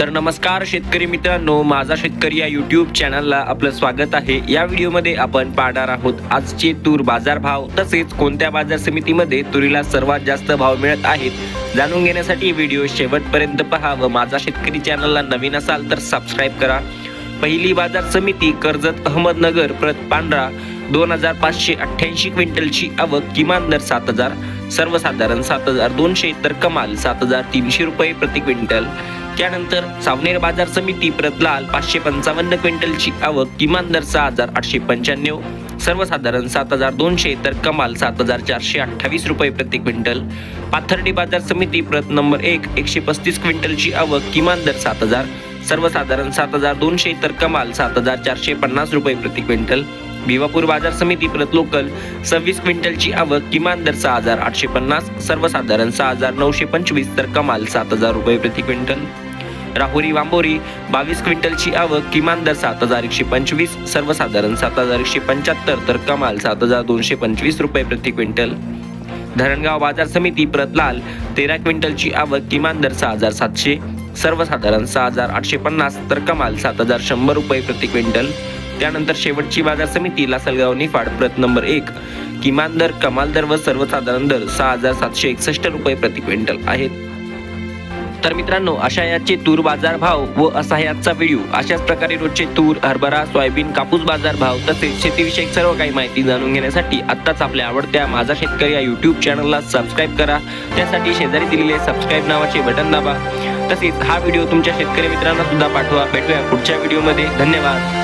तर नमस्कार शेतकरी मित्रांनो माझा शेतकरी या यूट्यूब चॅनलला आपलं स्वागत आहे. या व्हिडिओमध्ये आपण पाहणार आहोत आजचे तूर बाजारभाव तसेच कोणत्या बाजार समितीमध्ये तुरीला सर्वात जास्त भाव मिळत आहेत जाणून घेण्यासाठी व्हिडिओ शेवटपर्यंत पहा व माझा शेतकरी चॅनलला नवीन असाल तर सबस्क्राईब करा. पहिली बाजार समिती कर्जत अहमदनगर प्रत पांढरा दोन हजार पाचशे अठ्ठ्याऐंशी क्विंटलची आवक किमान दर सात हजार सर्वसाधारण सात हजार दोनशे तर कमाल सात हजार तीनशे रुपये प्रति क्विंटल. त्यानंतर सावनेर बाजार समिती प्रतलाल पाचशे पंचावन्न क्विंटलची आवक किमान दर सहा हजार आठशे पंच्याण्णव. सर्वसाधारण सात हजार दोनशे तर कमाल सात हजार चारशे अठ्ठावीस रुपये प्रति क्विंटल. पाथर्डी बाजार समिती प्रत नंबर एक एकशे पस्तीस क्विंटलची आवक किमान दर सात हजार. सर्वसाधारण सात हजार दोनशे तर कमाल सात हजार चारशे पन्नास रुपये प्रति क्विंटल. भिवापूर बाजार समिती प्रत लोकल सव्वीस क्विंटलची आवक किमान दर सहा हजार आठशे पन्नास सर्वसाधारण सहा हजार नऊशे पंचवीस तर कमाल सात हजार रुपये प्रति क्विंटल. राहुरी वांबोरी बावीस क्विंटलची आवक किमान दर सात हजार एकशे पंचवीस सर्वसाधारण सात हजार एकशे पंच्याहत्तर तर कमाल सात हजार दोनशे पंचवीस रुपये प्रति क्विंटल. धरणगाव बाजार समिती प्रतलाल तेरा क्विंटलची आवक किमान दर सहा हजार सातशे सर्वसाधारण सहा हजार आठशे पन्नास तर कमाल सात हजार शंभर रुपये प्रति क्विंटल. त्यानंतर शेवटची बाजार समिती लासलगाव निफाड प्रत नंबर एक. किमान दर कमाल दर व सर्वसाधारण दर सहा हजार सातशे एकसष्ट रुपये प्रति क्विंटल आहेत. तर मित्रांनो अशा याचे तूर बाजार भाव व असा याचा व्हिडिओ. अशाच प्रकारे रोजचे तूर हरभरा सोयाबीन कापूस बाजार भाव तसेच शेतीविषयक सर्व काही माहिती जाणून घेण्यासाठी आत्ताच आपल्या आवडत्या माझा शेतकरी या युट्यूब चॅनलला सबस्क्राईब करा. त्यासाठी शेजारी दिलेले सबस्क्राईब नावाचे बटन दाबा. तसेच हा व्हिडिओ तुमच्या शेतकरी मित्रांना सुद्धा पाठवा. भेटूया पुढच्या व्हिडिओमध्ये धन्यवाद.